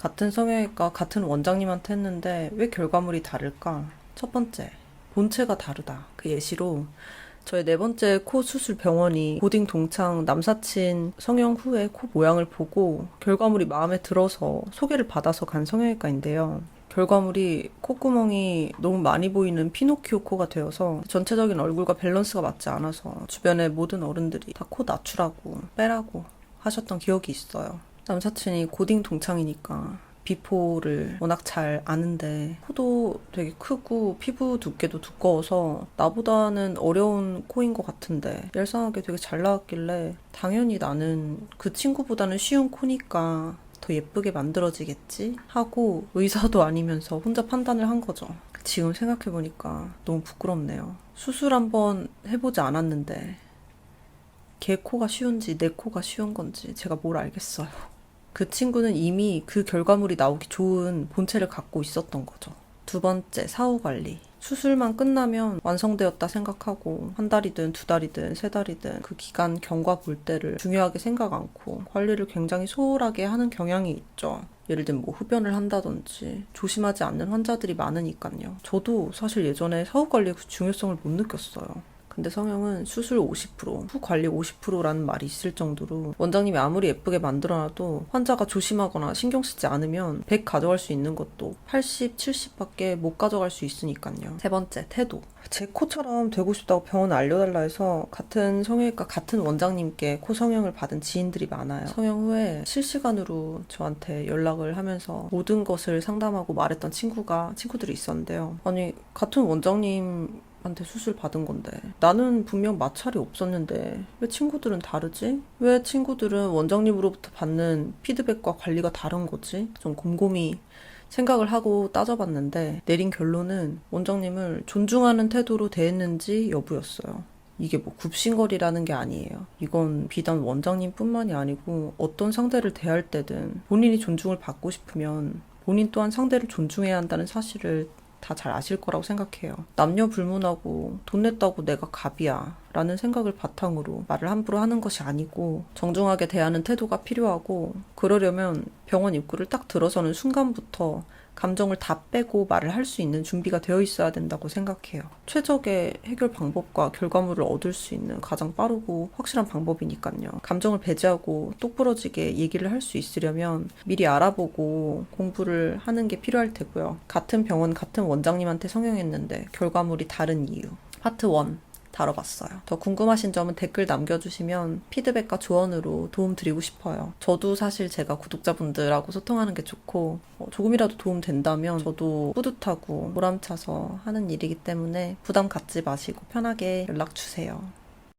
같은 성형외과 같은 원장님한테 했는데 왜 결과물이 다를까? 첫 번째, 본체가 다르다. 그 예시로 저의 네 번째 코 수술 병원이 고딩 동창 남사친 성형 후에 코 모양을 보고 결과물이 마음에 들어서 소개를 받아서 간 성형외과인데요. 결과물이 콧구멍이 너무 많이 보이는 피노키오 코가 되어서 전체적인 얼굴과 밸런스가 맞지 않아서 주변의 모든 어른들이 다 코 낮추라고 빼라고 하셨던 기억이 있어요. 남사친이 고딩 동창이니까 비포를 워낙 잘 아는데 코도 되게 크고 피부 두께도 두꺼워서 나보다는 어려운 코인 것 같은데 얄쌍하게 되게 잘 나왔길래 당연히 나는 그 친구보다는 쉬운 코니까 더 예쁘게 만들어지겠지 하고 의사도 아니면서 혼자 판단을 한 거죠. 지금 생각해보니까 너무 부끄럽네요. 수술 한번 해보지 않았는데 걔 코가 쉬운지 내 코가 쉬운 건지 제가 뭘 알겠어요. 그 친구는 이미 그 결과물이 나오기 좋은 본체를 갖고 있었던 거죠. 두 번째, 사후 관리. 수술만 끝나면 완성되었다 생각하고 한 달이든 두 달이든 세 달이든 그 기간 경과 볼 때를 중요하게 생각 않고 관리를 굉장히 소홀하게 하는 경향이 있죠. 예를 들면 뭐 흡연을 한다든지 조심하지 않는 환자들이 많으니까요. 저도 사실 예전에 사후 관리의 그 중요성을 못 느꼈어요. 근데 성형은 수술 50%, 후 관리 50%라는 말이 있을 정도로 원장님이 아무리 예쁘게 만들어놔도 환자가 조심하거나 신경 쓰지 않으면 100 가져갈 수 있는 것도 80, 70밖에 못 가져갈 수 있으니까요. 세 번째, 태도. 제 코처럼 되고 싶다고 병원에 알려달라 해서 같은 성형외과 같은 원장님께 코 성형을 받은 지인들이 많아요. 성형 후에 실시간으로 저한테 연락을 하면서 모든 것을 상담하고 말했던 친구가 친구들이 있었는데요. 아니 같은 원장님 한테 수술 받은 건데 나는 분명 마찰이 없었는데 왜 친구들은 다르지? 왜 친구들은 원장님으로부터 받는 피드백과 관리가 다른 거지? 좀 곰곰이 생각을 하고 따져봤는데 내린 결론은 원장님을 존중하는 태도로 대했는지 여부였어요. 이게 뭐 굽신거리라는 게 아니에요. 이건 비단 원장님뿐만이 아니고 어떤 상대를 대할 때든 본인이 존중을 받고 싶으면 본인 또한 상대를 존중해야 한다는 사실을 다 잘 아실 거라고 생각해요. 남녀 불문하고 돈 냈다고 내가 갑이야. 라는 생각을 바탕으로 말을 함부로 하는 것이 아니고 정중하게 대하는 태도가 필요하고 그러려면 병원 입구를 딱 들어서는 순간부터 감정을 다 빼고 말을 할 수 있는 준비가 되어 있어야 된다고 생각해요. 최적의 해결 방법과 결과물을 얻을 수 있는 가장 빠르고 확실한 방법이니까요. 감정을 배제하고 똑부러지게 얘기를 할 수 있으려면 미리 알아보고 공부를 하는 게 필요할 테고요. 같은 병원, 같은 원장님한테 성형했는데 결과물이 다른 이유. 파트 1. 다뤄봤어요. 더 궁금하신 점은 댓글 남겨주시면 피드백과 조언으로 도움 드리고 싶어요. 저도 사실 제가 구독자분들하고 소통하는 게 좋고 어, 조금이라도 도움 된다면 저도 뿌듯하고 보람차서 하는 일이기 때문에 부담 갖지 마시고 편하게 연락 주세요.